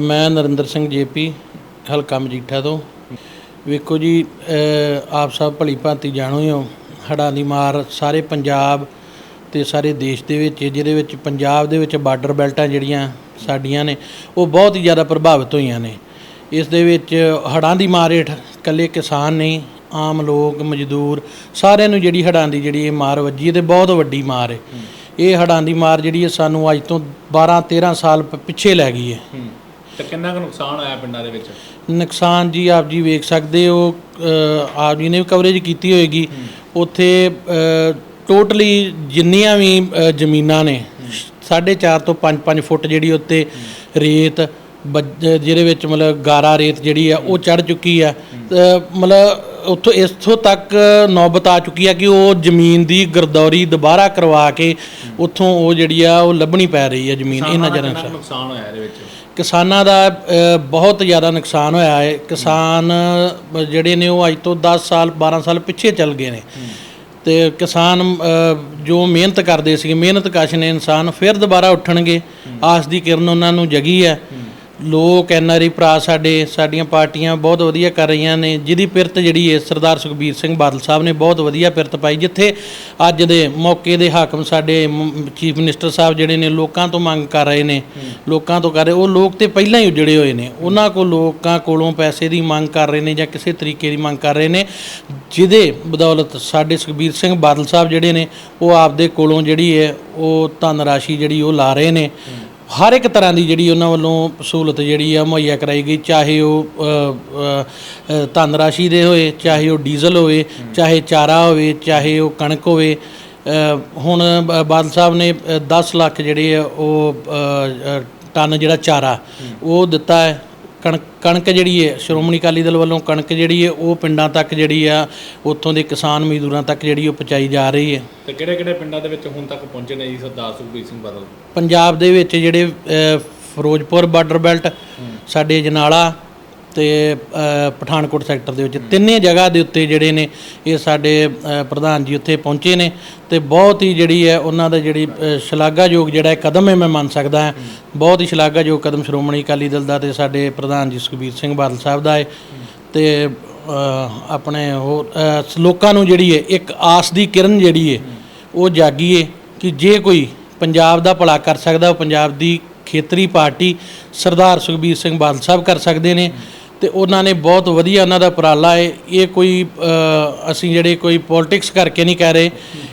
ਮੈਂ ਨਰਿੰਦਰ ਸਿੰਘ ਜੇਪੀ ਹਲਕਾ ਮਜੀਠਾ ਤੋਂ। ਵੇਖੋ ਜੀ ਆਪ ਸਭ ਭਲੀ ਭਾਂਤੀ ਜਾਣੋ ਹੀ ਹੋ ਹੜ੍ਹਾਂ ਦੀ ਮਾਰ ਸਾਰੇ ਪੰਜਾਬ ਤੇ ਸਾਰੇ ਦੇਸ਼ ਦੇ ਵਿੱਚ ਜਿਹਦੇ ਵਿੱਚ ਪੰਜਾਬ ਦੇ ਵਿੱਚ ਬਾਰਡਰ ਬੈਲਟਾਂ ਜਿਹੜੀਆਂ ਸਾਡੀਆਂ ਨੇ ਉਹ ਬਹੁਤ ਹੀ ਜ਼ਿਆਦਾ ਪ੍ਰਭਾਵਿਤ ਹੋਈਆਂ ਨੇ। ਇਸ ਦੇ ਵਿੱਚ ਹੜ੍ਹਾਂ ਦੀ ਮਾਰ ਹੇਠ ਇਕੱਲੇ ਕਿਸਾਨ ਨਹੀਂ ਆਮ ਲੋਕ ਮਜ਼ਦੂਰ ਸਾਰਿਆਂ ਨੂੰ ਜਿਹੜੀ ਹੜ੍ਹਾਂ ਦੀ ਜਿਹੜੀ ਇਹ ਮਾਰ ਵੱਜੀ ਤੇ ਬਹੁਤ ਵੱਡੀ ਮਾਰ ਹੈ। ਇਹ ਹੜ੍ਹਾਂ ਦੀ ਮਾਰ ਜਿਹੜੀ ਹੈ ਸਾਨੂੰ ਅੱਜ ਤੋਂ 12 13 ਸਾਲ ਪਿੱਛੇ ਲੈ ਗਈ ਹੂੰ। ਤੇ ਕਿੰਨਾ ਕੁ ਨੁਕਸਾਨ ਹੋਇਆ ਪਿੰਡਾਂ ਦੇ ਵਿੱਚ? ਨੁਕਸਾਨ ਜੀ ਆਪ ਜੀ ਵੇਖ ਸਕਦੇ ਹੋ ਅ, ਆਪ ਜੀ ਨੇ ਵੀ ਕਵਰੇਜ ਕੀਤੀ ਹੋਏਗੀ। ਉੱਥੇ ਟੋਟਲੀ ਜਿੰਨੀਆਂ ਵੀ ਅ, ਜ਼ਮੀਨਾਂ ਨੇ 4.5 ਤੋਂ 5-5 ਫੁੱਟ ਜਿਹੜੀ ਉੱਤੇ ਰੇਤ ਜਿਹਦੇ ਵਿੱਚ ਮਤਲਬ ਗਾਰਾ ਰੇਤ ਜਿਹੜੀ ਆ ਉਹ ਚੜ ਚੁੱਕੀ ਆ। ਮਤਲਬ ਉੱਥੋਂ ਇੱਥੋਂ ਤੱਕ ਨੌਬਤ ਆ ਚੁੱਕੀ ਆ ਕਿ ਉਹ ਜ਼ਮੀਨ ਦੀ ਗਰਦੌਰੀ ਦੁਬਾਰਾ ਕਰਵਾ ਕੇ ਉੱਥੋਂ ਉਹ ਜਿਹੜੀ ਆ ਉਹ ਲੱਭਣੀ ਪੈ ਰਹੀ ਆ ਜ਼ਮੀਨ ਇਹਨਾਂ ਜਨਾਂ ਕੁ ਨੁਕਸਾਨ ਹੋਇਆ ਇਹਦੇ ਵਿੱਚ? ਕਿਸਾਨਾਂ ਦਾ ਬਹੁਤ ਜ਼ਿਆਦਾ ਨੁਕਸਾਨ ਹੋਇਆ ਹੈ ਕਿਸਾਨ ਜਿਹੜੇ ਨੇ ਉਹ ਅੱਜ ਤੋਂ 10 ਸਾਲ 12 ਸਾਲ ਪਿੱਛੇ ਚੱਲ ਗਏ ਨੇ। ਤੇ ਕਿਸਾਨ ਜੋ ਮਿਹਨਤ ਕਰਦੇ ਸੀ ਮਿਹਨਤ ਕਸ਼ ਨੇ ਇਨਸਾਨ ਫਿਰ ਦੁਬਾਰਾ ਉੱਠਣਗੇ। ਆਸ ਦੀ ਕਿਰਨ ਉਹਨਾਂ ਨੂੰ ਜਗੀ ਹੈ। ਲੋਕ ਐਨਆਰਈ ਭਰਾ ਸਾਡੇ, ਸਾਡੀਆਂ ਪਾਰਟੀਆਂ ਬਹੁਤ ਵਧੀਆ ਕਰ ਰਹੀਆਂ ਨੇ, ਜਿਹਦੀ ਪਿਰਤ ਜਿਹੜੀ ਹੈ ਸਰਦਾਰ ਸੁਖਬੀਰ ਸਿੰਘ ਬਾਦਲ ਸਾਹਿਬ ਨੇ ਬਹੁਤ ਵਧੀਆ ਪਿਰਤ ਪਾਈ, ਜਿੱਥੇ ਅੱਜ ਦੇ ਮੌਕੇ ਦੇ ਹਾਕਮ ਸਾਡੇ ਚੀਫ ਮਿਨਿਸਟਰ ਸਾਹਿਬ ਜਿਹੜੇ ਨੇ ਲੋਕਾਂ ਤੋਂ ਮੰਗ ਕਰ ਰਹੇ ਨੇ, ਲੋਕਾਂ ਤੋਂ ਕਰ ਰਹੇ, ਉਹ ਲੋਕ ਤੇ ਪਹਿਲਾਂ ਹੀ ਉਜੜੇ ਹੋਏ ਨੇ, ਉਹਨਾਂ ਕੋਲ ਲੋਕਾਂ ਕੋਲੋਂ ਪੈਸੇ ਦੀ ਮੰਗ ਕਰ ਰਹੇ ਨੇ ਜਾਂ ਕਿਸੇ ਤਰੀਕੇ ਦੀ ਮੰਗ ਕਰ ਰਹੇ ਨੇ, ਜਿਹਦੇ ਬਦੌਲਤ ਸਾਡੇ ਸੁਖਬੀਰ ਸਿੰਘ ਬਾਦਲ ਸਾਹਿਬ ਜਿਹੜੇ ਨੇ, ਉਹ ਆਪਦੇ ਕੋਲੋਂ ਜਿਹੜੀ ਹੈ ਉਹ ਧਨ ਰਾਸ਼ੀ ਜਿਹੜੀ ਉਹ ਲਾ ਰਹੇ ਨੇ ਹਰ ਇੱਕ ਤਰ੍ਹਾਂ ਦੀ ਜਿਹੜੀ ਉਹਨਾਂ ਵੱਲੋਂ ਸਹੂਲਤ ਜਿਹੜੀ ਆ ਮੁਹੱਈਆ ਕਰਾਈ ਗਈ ਚਾਹੇ ਉਹ ਅ, ਅ, ਅ, ਧਨ ਰਾਸ਼ੀ ਦੇ ਹੋਏ ਚਾਹੇ ਉਹ ਡੀਜ਼ਲ ਹੋਵੇ ਚਾਹੇ ਚਾਰਾ ਹੋਵੇ ਚਾਹੇ ਉਹ ਕਣਕ ਹੋਵੇ ਹੁਣ ਬਾਦਲ ਸਾਹਿਬ ਨੇ ਅ, 10 ਲੱਖ ਜਿਹੜੇ ਆ ਉਹ ਟਨ ਜਿਹੜਾ ਚਾਰਾ ਉਹ ਦਿੱਤਾ ਹੈ। ਕਣਕ ਕਣਕ ਜਿਹੜੀ ਹੈ ਸ਼੍ਰੋਮਣੀ ਅਕਾਲੀ ਦਲ ਵੱਲੋਂ ਕਣਕ ਜਿਹੜੀ ਹੈ ਉਹ ਪਿੰਡਾਂ ਤੱਕ ਜਿਹੜੀ ਆ ਉੱਥੋਂ ਦੇ ਕਿਸਾਨ ਮਜ਼ਦੂਰਾਂ ਤੱਕ ਜਿਹੜੀ ਉਹ ਪਹੁੰਚਾਈ ਜਾ ਰਹੀ ਹੈ। ਤੇ ਕਿਹੜੇ ਕਿਹੜੇ ਪਿੰਡਾਂ ਦੇ ਵਿੱਚ ਹੁਣ ਤੱਕ ਪਹੁੰਚੇ ਨੇ ਜੀ ਸਰਦਾਰ ਸੁਖਬੀਰ ਸਿੰਘ ਬਾਦਲ? ਪੰਜਾਬ ਦੇ ਵਿੱਚ ਜਿਹੜੇ ਅ, ਫਿਰੋਜ਼ਪੁਰ ਬਾਰਡਰ ਬੈਲਟ ਸਾਡੇ ਜਨਾਲਾ ਤੇ ਪਠਾਨਕੋਟ ਸੈਕਟਰ ਦੇ ਵਿੱਚ ਤਿੰਨੇ ਜਗ੍ਹਾ ਦੇ ਉੱਤੇ ਜਿਹੜੇ ਨੇ ਇਹ ਸਾਡੇ ਪ੍ਰਧਾਨ ਜੀ ਉੱਥੇ ਪਹੁੰਚੇ ਨੇ ਤੇ ਬਹੁਤ ਹੀ ਜਿਹੜੀ ਹੈ ਉਹਨਾਂ ਦਾ ਜਿਹੜੀ ਸ਼ਲਾਘਾਯੋਗ ਜਿਹੜਾ ਕਦਮ ਹੈ, ਮੈਂ ਮੰਨ ਸਕਦਾ ਹਾਂ। ਬਹੁਤ ਹੀ ਸ਼ਲਾਘਾਯੋਗ ਕਦਮ ਸ਼੍ਰੋਮਣੀ ਅਕਾਲੀ ਦਲ ਦਾ ਤੇ ਸਾਡੇ ਪ੍ਰਧਾਨ ਜੀ ਸੁਖਬੀਰ ਸਿੰਘ ਬਾਦਲ ਸਾਹਿਬ ਦਾ ਹੈ। ਤੇ ਆਪਣੇ ਹੋਰ ਲੋਕਾਂ ਨੂੰ ਜਿਹੜੀ ਹੈ, ਇੱਕ ਆਸ ਦੀ ਕਿਰਨ ਜਿਹੜੀ ਹੈ, ਉਹ ਜਾਗੀ ਹੈ ਕਿ ਜੇ ਕੋਈ ਪੰਜਾਬ ਦਾ ਭਲਾ ਕਰ ਸਕਦਾ, ਉਹ ਪੰਜਾਬ ਦੀ ਖੇਤਰੀ ਪਾਰਟੀ ਸਰਦਾਰ ਸੁਖਬੀਰ ਸਿੰਘ ਬਾਦਲ ਸਾਹਿਬ ਕਰ ਸਕਦੇ ਨੇ। ਤੇ ਉਹਨਾਂ ਨੇ ਬਹੁਤ ਵਧੀਆ ਉਹਨਾਂ ਦਾ ਉਪਰਾਲਾ ਹੈ। ਇਹ ਕੋਈ ਅਸੀਂ ਜਿਹੜੇ ਕੋਈ ਪੋਲਿਟਿਕਸ ਕਰਕੇ ਨਹੀਂ ਕਹਿ ਰਹੇ।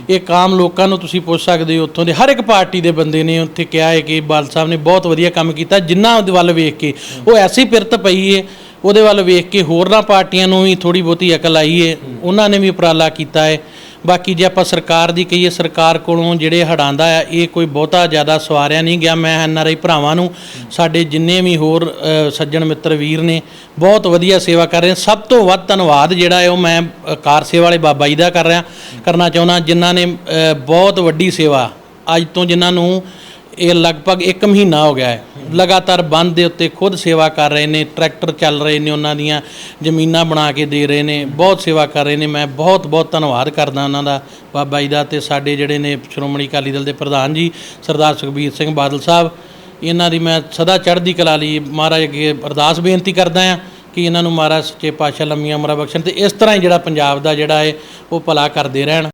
ਇਹ ਕਾਮ ਲੋਕਾਂ ਨੂੰ ਤੁਸੀਂ ਪੁੱਛ ਸਕਦੇ ਹੋ, ਉੱਥੋਂ ਦੇ ਹਰ ਇੱਕ ਪਾਰਟੀ ਦੇ ਬੰਦੇ ਨੇ ਉੱਥੇ ਕਿਹਾ ਹੈ ਕਿ ਬਾਲ ਸਾਹਿਬ ਨੇ ਬਹੁਤ ਵਧੀਆ ਕੰਮ ਕੀਤਾ। ਜਿੰਨਾ ਉਹਦੇ ਵੱਲ ਵੇਖ ਕੇ, ਉਹ ਐਸੀ ਪਿਰਤ ਪਈ ਹੈ, ਉਹਦੇ ਵੱਲ ਵੇਖ ਕੇ ਹੋਰਨਾਂ ਪਾਰਟੀਆਂ ਨੂੰ ਵੀ ਥੋੜੀ ਬਹੁਤੀ ਅਕਲ ਆਈ ਹੈ। ਉਹਨਾਂ ਨੇ ਵੀ ਉਪਰਾਲਾ ਕੀਤਾ ਹੈ। ਬਾਕੀ ਜੇ ਆਪਾਂ ਸਰਕਾਰ ਦੀ ਕਹੀਏ, ਸਰਕਾਰ ਕੋਲੋਂ ਜਿਹੜੇ ਹੜਾਂਦਾ ਆ, ਇਹ ਕੋਈ ਬਹੁਤਾ ਜ਼ਿਆਦਾ ਸਵਾਰਿਆ ਨਹੀਂ ਗਿਆ। ਮੈਂ ਐਨਆਰਆਈ ਭਰਾਵਾਂ ਨੂੰ, ਸਾਡੇ ਜਿੰਨੇ ਵੀ ਹੋਰ ਸੱਜਣ ਮਿੱਤਰ ਵੀਰ ਨੇ, ਬਹੁਤ ਵਧੀਆ ਸੇਵਾ ਕਰ ਰਹੇ ਸਭ ਤੋਂ ਵੱਧ ਧੰਨਵਾਦ ਜਿਹੜਾ ਹੈ ਉਹ ਮੈਂ ਕਾਰ ਸੇਵਾ ਵਾਲੇ ਬਾਬਾ ਜੀ ਦਾ ਕਰ ਰਿਹਾ। ਕਰਨਾ ਚਾਹੁੰਦਾ, ਜਿਨ੍ਹਾਂ ਨੇ ਬਹੁਤ ਵੱਡੀ ਸੇਵਾ ਅੱਜ ਤੋਂ ਜਿਨ੍ਹਾਂ ਨੂੰ ਇਹ ਲਗਭਗ 1 ਮਹੀਨਾ ਹੋ ਗਿਆ ਹੈ। ਲਗਾਤਾਰ ਬੰਦ ਦੇ ਉੱਤੇ ਖੁਦ ਸੇਵਾ ਕਰ ਰਹੇ ਨੇ, ਟਰੈਕਟਰ ਚੱਲ ਰਹੇ ਨੇ ਉਹਨਾਂ ਦੀਆਂ, ਜ਼ਮੀਨਾਂ ਬਣਾ ਕੇ ਦੇ ਰਹੇ ਨੇ, ਬਹੁਤ ਸੇਵਾ ਕਰ ਰਹੇ ਨੇ। ਮੈਂ ਬਹੁਤ ਬਹੁਤ ਧੰਨਵਾਦ ਕਰਦਾ ਉਹਨਾਂ ਦਾ, ਬਾਬਾ ਜੀ ਦਾ ਤੇ ਸਾਡੇ ਜਿਹੜੇ ਨੇ ਸ਼੍ਰੋਮਣੀ ਅਕਾਲੀ ਦਲ ਦੇ ਪ੍ਰਧਾਨ ਜੀ, ਸਰਦਾਰ ਸੁਖਬੀਰ ਸਿੰਘ ਬਾਦਲ ਸਾਹਿਬ। ਇਹਨਾਂ ਦੀ ਮੈਂ ਸਦਾ ਚੜ੍ਹਦੀ ਕਲਾ ਲਈ ਮਹਾਰਾਜ ਅੱਗੇ ਅਰਦਾਸ ਬੇਨਤੀ ਕਰਦਾ ਹਾਂ ਕਿ ਇਹਨਾਂ ਨੂੰ ਮਹਾਰਾਜ ਸੱਚੇ ਪਾਤਸ਼ਾਹ ਲੰਮੀਆਂ ਉਮਰਾਂ ਬਖਸ਼ਣ ਤੇ ਇਸ ਤਰ੍ਹਾਂ ਹੀ ਜਿਹੜਾ ਪੰਜਾਬ ਦਾ ਜਿਹੜਾ ਹੈ, ਉਹ ਭਲਾ ਕਰਦੇ ਰਹਿਣ।